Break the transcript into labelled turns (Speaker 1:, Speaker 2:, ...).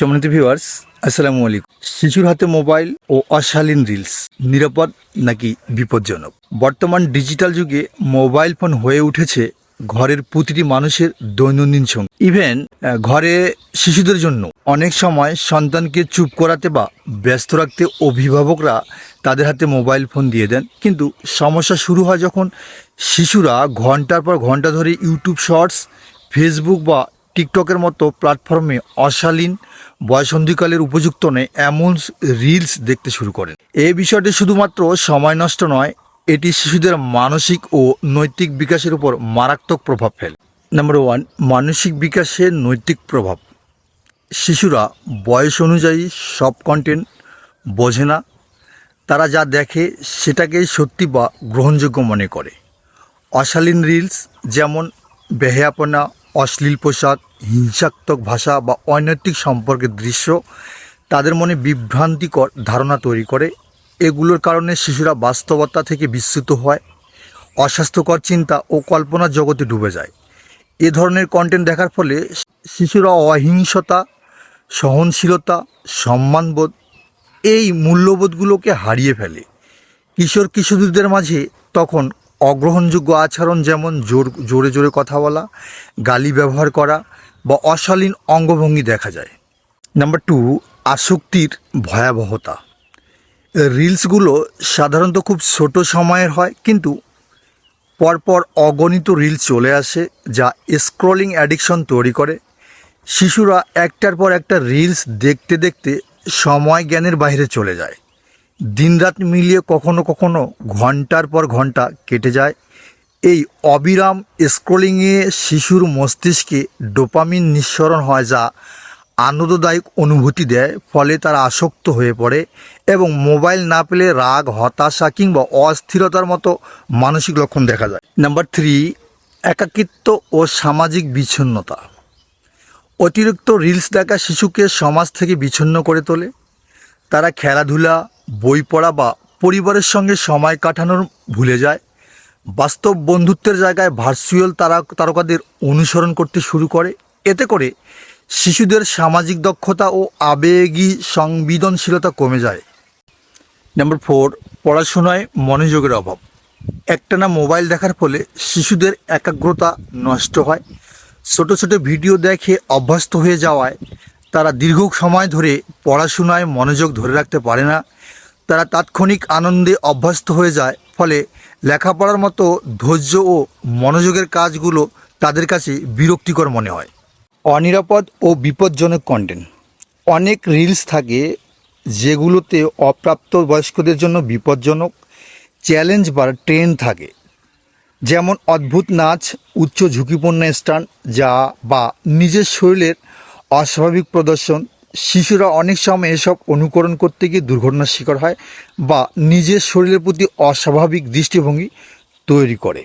Speaker 1: সম্মানিত ভিউয়ার্স আসসালামু আলাইকুম। শিশুর হাতে মোবাইল ও অশালীন রিলস নিরাপদ নাকি বিপজ্জনক? বর্তমান ডিজিটাল যুগে মোবাইল ফোন হয়ে উঠেছে ঘরের প্রতিটি মানুষের দৈনন্দিন সঙ্গী। ইভেন ঘরে শিশুদের জন্য অনেক সময় সন্তানকে চুপ করাতে বা ব্যস্ত রাখতে অভিভাবকরা তাদের হাতে মোবাইল ফোন দিয়ে দেন। কিন্তু সমস্যা শুরু হয় যখন শিশুরা ঘণ্টার পর ঘণ্টা ধরে ইউটিউব শর্টস ফেসবুক বা টিকটকের মতো প্ল্যাটফর্মে অশালীন বয়সন্ধিকালের উপযুক্ত নয়, এমন রিলস দেখতে শুরু করেন। এই বিষয়টি শুধুমাত্র সময় নষ্ট নয়, এটি শিশুদের মানসিক ও নৈতিক বিকাশের উপর মারাত্মক প্রভাব ফেলে। নাম্বার ওয়ান মানসিক বিকাশের নৈতিক প্রভাব। শিশুরা বয়স অনুযায়ী সব কন্টেন্ট বোঝে না। তারা যা দেখে সেটাকেই সত্যি বা গ্রহণযোগ্য মনে করে। অশালীন রিলস যেমন বেহেয়াপনা, অশ্লীল পোশাক হিংসাত্মক ভাষা বা অনৈতিক সম্পর্কের দৃশ্য তাদের মনে বিভ্রান্তিকর ধারণা তৈরি করে। এগুলোর কারণে শিশুরা বাস্তবতা থেকে বিস্মৃত হয়, অস্বাস্থ্যকর চিন্তা ও কল্পনার জগতে ডুবে যায়। এ ধরনের কন্টেন্ট দেখার ফলে শিশুরা অহিংসতা, সহনশীলতা, সম্মানবোধ এই মূল্যবোধগুলোকে হারিয়ে ফেলে। কিশোর কিশোরীদের মাঝে তখন অগ্রহণযোগ্য আচরণ যেমন জোর, জোরে জোরে কথা বলা, গালি ব্যবহার করা বা অশালীন অঙ্গভঙ্গি দেখা যায়। নাম্বার টু আসক্তির ভয়াবহতা। রিলসগুলো সাধারণত খুব ছোট সময়ের হয়, কিন্তু পরপর অগণিত রিল চলে আসে, যা স্ক্রলিং অ্যাডিকশন তৈরি করে। শিশুরা একটার পর একটা রিলস দেখতে দেখতে সময় জ্ঞানের বাইরে চলে যায়। দিনরাত মিলিয়ে কখনো কখনো ঘণ্টার পর ঘণ্টা কেটে যায়। এই অবিরাম স্ক্রলিংয়ে শিশুর মস্তিষ্কে ডোপামিন নিঃসরণ হয় যা আনন্দদায়ক অনুভূতি দেয়, ফলে তারা আসক্ত হয়ে পড়ে এবং মোবাইল না পেলে রাগ, হতাশা কিংবা অস্থিরতার মতো মানসিক লক্ষণ দেখা যায়। নাম্বার থ্রি, একাকিত্ব ও সামাজিক বিচ্ছিন্নতা। অতিরিক্ত রিলস দেখা শিশুকে সমাজ থেকে বিচ্ছিন্ন করে তোলে। তারা খেলাধুলা, বই পড়া বা পরিবারের সঙ্গে সময় কাটানোর ভুলে যায়। বাস্তব বন্ধুত্বের জায়গায় ভার্চুয়াল তারা, তারকাদের অনুসরণ করতে শুরু করে। এতে করে শিশুদের সামাজিক দক্ষতা ও আবেগী সংবেদনশীলতা কমে যায়। নাম্বার ফোর, পড়াশোনায় মনোযোগের অভাব। একটানা মোবাইল দেখার ফলে শিশুদের একাগ্রতা নষ্ট হয়। ছোট ছোট ভিডিও দেখে অভ্যস্ত হয়ে যাওয়ায় তারা দীর্ঘ সময় ধরে পড়াশোনায় মনোযোগ ধরে রাখতে পারে না। তারা তাৎক্ষণিক আনন্দে অভ্যস্ত হয়ে যায়, ফলে লেখাপড়ার মতো ধৈর্য ও মনোযোগের কাজগুলো তাদের কাছে বিরক্তিকর মনে হয়। অনিরাপদ ও বিপজ্জনক কন্টেন্ট অনেক রিলস থাকে যেগুলোতে অপ্রাপ্ত বয়স্কদের জন্য বিপজ্জনক চ্যালেঞ্জ বা ট্রেন্ড থাকে। যেমন অদ্ভুত নাচ, উচ্চ ঝুঁকিপূর্ণ স্টান যা বা নিজের শরীরের অস্বাভাবিক প্রদর্শন শিশুরা অনেক সময় এসব অনুকরণ করতে গিয়ে দুর্ঘটনার শিকার হয় বা নিজের শরীরের প্রতি অস্বাভাবিক দৃষ্টিভঙ্গি তৈরি করে।